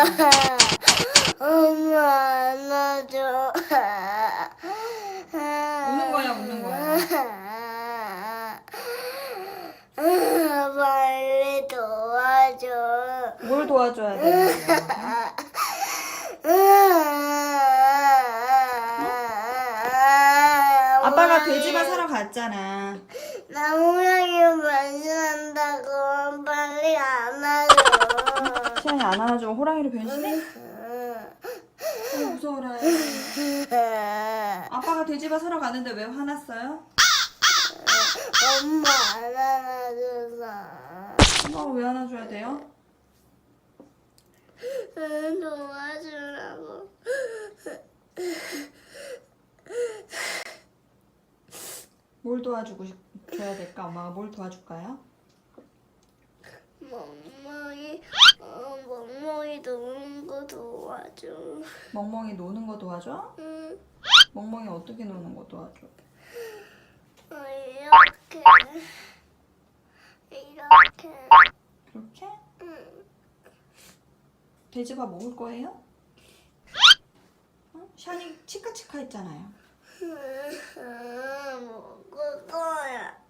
엄마 안아줘. 우는 거야, 우는 거야. 빨리 도와줘. 뭘 도와줘야 돼 아빠가 돼지가 사러 갔잖아. 나 호랑이 만난다고 빨리 안아줘 줘. 시안이 안 안아주면 호랑이로 변신해? 어, 무서워라. 아빠가 돼지바 사러 가는데 왜 화났어요? 엄마 안 안아줘서. 엄마가 왜 안아줘야 돼요? 도와주라고. 뭘 도와주고 싶, 줘야 될까? 엄마가 뭘 도와줄까요? 멍멍이, 어, 멍멍이 노는 거 도와줘. 멍멍이 노는 거 도와줘? 응, 멍멍이 어떻게 노는 거 도와줘? 어, 이렇게. 이렇게. 그렇게? 응. 돼지밥 먹을 거예요? 어? 샤니 치카치카 했잖아요. 응, 먹을 거야.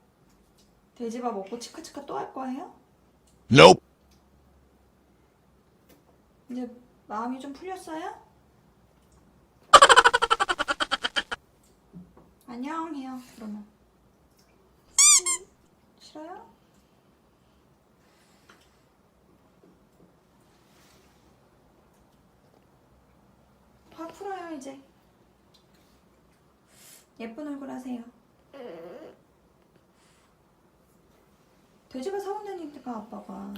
돼지밥 먹고 치카치카 또 할 거예요? Nope. 이제 마음이 좀 풀렸어요? 안녕 해요. 그러면 싫어요? 화 풀어요 이제. 예쁜 얼굴 하세요. 응. 돼지밥 사온다니까 아빠가.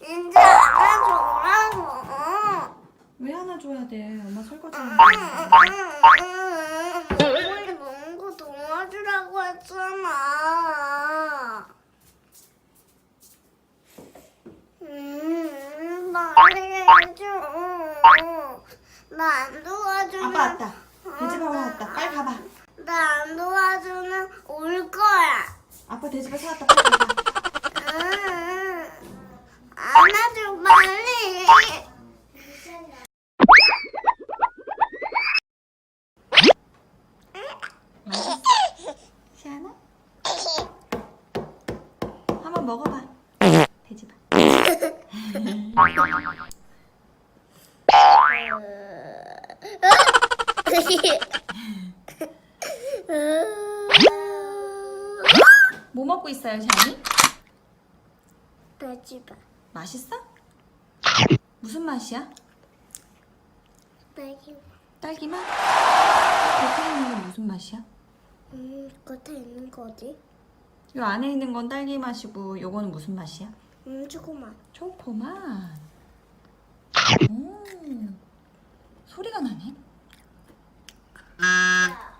이제 안아줘라고. 왜 하나 줘야 돼? 엄마 설거지 먹는 거 도와주라고 했잖아. 음, 빨리 해줘. 나 안 도와주면 아빠 왔다. 돼지밥 왔다. 빨리 가봐. 나 안 도와주면 올 거야. 아빠 돼지밥 사왔다. 빨리 가봐. 한번 먹어봐. 돼지밥. 뭐 먹고 있어요, 샤니? 돼지밥, 맛있어? 무슨 맛이야? 딸기. 딸기 맛? 겉에 있는 건 무슨 맛이야? 음, 겉에 있는 거지? 요 안에 있는 건 딸기 맛이고 요거는 무슨 맛이야? 음, 조그만. 초코 맛. 오, 소리가 나네.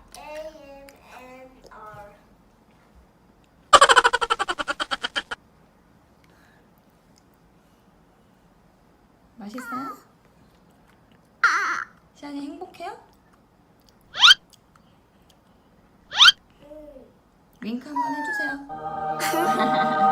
맛있어요? 시안이 행복해요? 윙크 한번 해주세요.